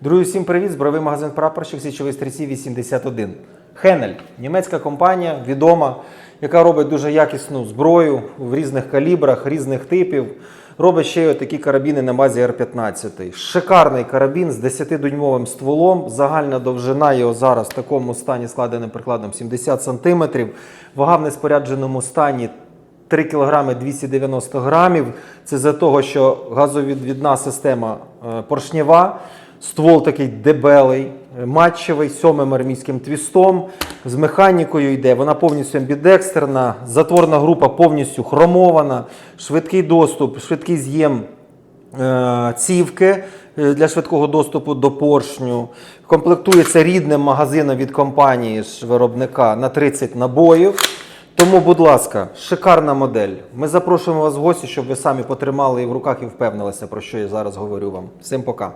Друзі, всім привіт! Збройовий магазин прапорщик січовий стрільці 81. Хенель, німецька компанія, відома, яка робить дуже якісну зброю в різних калібрах, різних типів. Робить ще й такі карабіни на базі Р-15. Шикарний карабін з 10-дюймовим стволом. Загальна довжина його зараз в такому стані складеним прикладом 70 см. Вага в неспорядженому стані 3 кг 290 грамів. Це за того, що газовідвідна система е, поршнєва, ствол такий дебелий, е, матчевий, сьомим армійським твістом. З механікою йде. Вона повністю амбідекстерна, затворна група повністю хромована, швидкий доступ, швидкий з'єм е, цівки е, для швидкого доступу до поршню. Комплектується рідним магазином від компанії ж виробника на 30 набоїв. Тому, будь ласка, шикарна модель. Ми запрошуємо вас в гості, щоб ви самі потримали її в руках і впевнилися, про що я зараз говорю вам. Всім пока.